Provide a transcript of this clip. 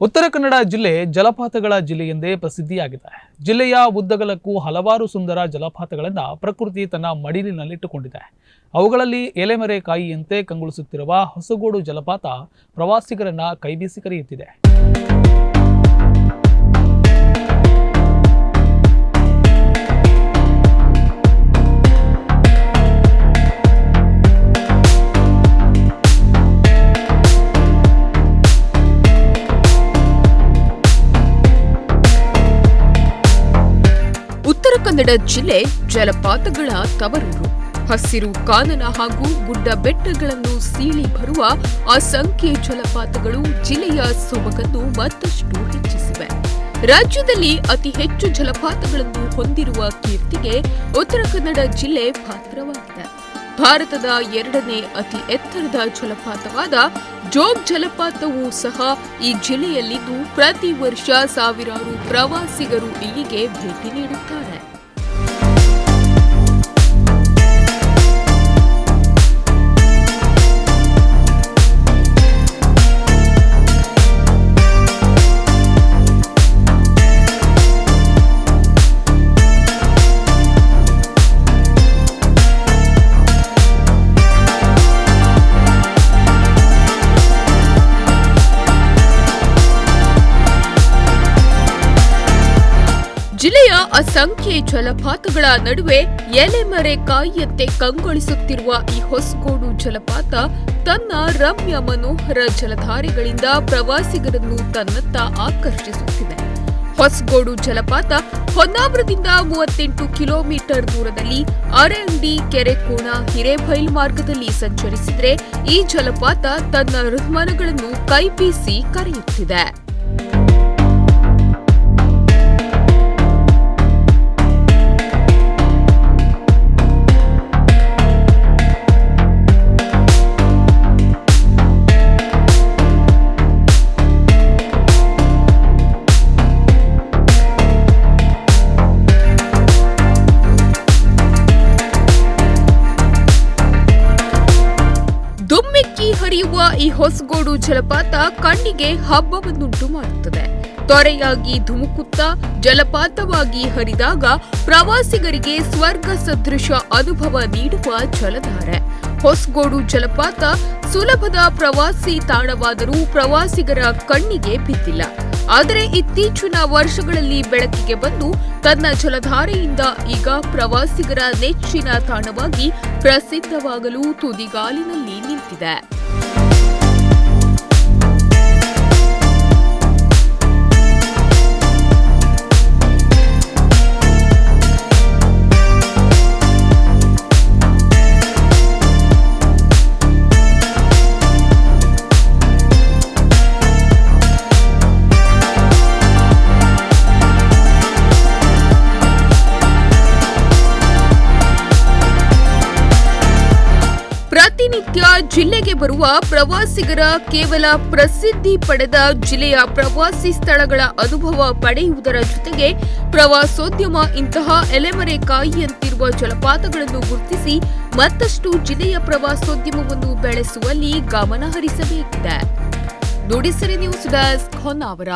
ಉತ್ತರ ಕನ್ನಡ ಜಿಲ್ಲೆ ಜಲಪಾತಗಳ ಜಿಲ್ಲೆ ಎಂದೇ ಪ್ರಸಿದ್ಧಿಯಾಗಿದೆ. ಜಿಲ್ಲೆಯ ಉದ್ದಗಲಕ್ಕೂ ಹಲವಾರು ಸುಂದರ ಜಲಪಾತಗಳನ್ನ ಪ್ರಕೃತಿ ತನ್ನ ಮಡಿಲಿನಲ್ಲಿಟ್ಟುಕೊಂಡಿದೆ. ಅವುಗಳಲ್ಲಿ ಎಲೆಮರೆ ಕಾಯಿಯಂತೆ ಕಂಗೊಳಿಸುತ್ತಿರುವ ಹೊಸಗೋಡು ಜಲಪಾತ ಪ್ರವಾಸಿಗರನ್ನ ಕೈಬೀಸಿ ಕರೆಯುತ್ತಿದೆ. ಕನ್ನಡ ಜಿಲ್ಲೆ ಜಲಪಾತಗಳ ತವರೂರು. ಹಸಿರು ಕಾನನ ಹಾಗೂ ಗುಡ್ಡ ಬೆಟ್ಟಗಳನ್ನು ಸೀಳಿ ಬರುವ ಅಸಂಖ್ಯ ಜಲಪಾತಗಳು ಜಿಲ್ಲೆಯ ಸೊಬಗನ್ನು ಮತ್ತಷ್ಟು ಹೆಚ್ಚಿಸಿವೆ. ರಾಜ್ಯದಲ್ಲಿ ಅತಿ ಹೆಚ್ಚು ಜಲಪಾತಗಳನ್ನು ಹೊಂದಿರುವ ಕೀರ್ತಿಗೆ ಉತ್ತರ ಕನ್ನಡ ಜಿಲ್ಲೆ ಪಾತ್ರವಾಗಿದೆ. ಭಾರತದ ಎರಡನೇ ಅತಿ ಎತ್ತರದ ಜಲಪಾತವಾದ ಜೋಗ್ ಜಲಪಾತವೂ ಸಹ ಈ ಜಿಲ್ಲೆಯಲ್ಲಿದ್ದು ಪ್ರತಿ ವರ್ಷ ಸಾವಿರಾರು ಪ್ರವಾಸಿಗರು ಇಲ್ಲಿಗೆ ಭೇಟಿ ನೀಡುತ್ತಾರೆ. ಜಿಲ್ಲೆಯ ಅಸಂಖ್ಯ ಜಲಪಾತಗಳ ನಡುವೆ ಎಲೆಮರೆ ಕಾಯಿಯಂತೆ ಕಂಗೊಳಿಸುತ್ತಿರುವ ಈ ಹೊಸಗೋಡು ಜಲಪಾತ ತನ್ನ ರಮ್ಯ ಮನೋಹರ ಜಲಧಾರೆಗಳಿಂದ ಪ್ರವಾಸಿಗರನ್ನು ತನ್ನತ್ತ ಆಕರ್ಷಿಸುತ್ತಿದೆ. ಹೊಸಗೋಡು ಜಲಪಾತ ಹೊನ್ನಾವರದಿಂದ ಮೂವತ್ತೆಂಟು ಕಿಲೋಮೀಟರ್ ದೂರದಲ್ಲಿ ಅರೆಂಡಿ ಕೆರೆಕೋಣ, ಹಿರೇಬೈಲ್ ಮಾರ್ಗದಲ್ಲಿ ಸಂಚರಿಸಿದರೆ ಈ ಜಲಪಾತ ತನ್ನ ಋತುಮಾನಗಳನ್ನು ಕೈಬೀಸಿ ಕರೆಯುತ್ತಿದೆ. ಹರಿಯುವ ಈ ಹೊಸಗೋಡು ಜಲಪಾತ ಕಣ್ಣಿಗೆ ಹಬ್ಬವನ್ನುಂಟು ಮಾಡುತ್ತದೆ. ತೊರೆಯಾಗಿ ಧುಮುಕುತ್ತಾ ಜಲಪಾತವಾಗಿ ಹರಿದಾಗ ಪ್ರವಾಸಿಗರಿಗೆ ಸ್ವರ್ಗ ಸದೃಶ ಅನುಭವ ನೀಡುವ ಜಲಧಾರೆ. ಹೊಸಗೋಡು ಜಲಪಾತ ಸುಲಭದ ಪ್ರವಾಸಿ ತಾಣವಾದರೂ ಪ್ರವಾಸಿಗರ ಕಣ್ಣಿಗೆ ಬಿದ್ದಿಲ್ಲ. ಆದರೆ ಇತ್ತೀಚಿನ ವರ್ಷಗಳಲ್ಲಿ ಬೆಳಕಿಗೆ ಬಂದು ತನ್ನ ಜಲಧಾರೆಯಿಂದ ಈಗ ಪ್ರವಾಸಿಗರ ನೆಚ್ಚಿನ ತಾಣವಾಗಿ ಪ್ರಸಿದ್ಧವಾಗಲು ತುದಿಗಾಲಿನಲ್ಲಿ ನಿಂತಿದೆ. ಜಿಲ್ಲೆಗೆ ಬರುವ ಪ್ರವಾಸಿಗರ ಕೇವಲ ಪ್ರಸಿದ್ಧಿ ಪಡೆದ ಜಿಲ್ಲೆಯ ಪ್ರವಾಸಿ ಸ್ಥಳಗಳ ಅನುಭವ ಪಡೆಯುವುದರ ಜೊತೆಗೆ ಪ್ರವಾಸೋದ್ಯಮ ಇಂತಹ ಎಲೆಮರೆ ಕಾಯಿಯಂತಿರುವ ಜಲಪಾತಗಳನ್ನು ಗುರುತಿಸಿ ಮತ್ತಷ್ಟು ಜಿಲ್ಲೆಯ ಪ್ರವಾಸೋದ್ಯಮವನ್ನು ಬೆಳೆಸುವಲ್ಲಿ ಗಮನ ಹರಿಸಬೇಕಿದೆ ನ್ಯೂಸ್ ಡೆಸ್ಕ್ ಹೊನ್ನಾವರ.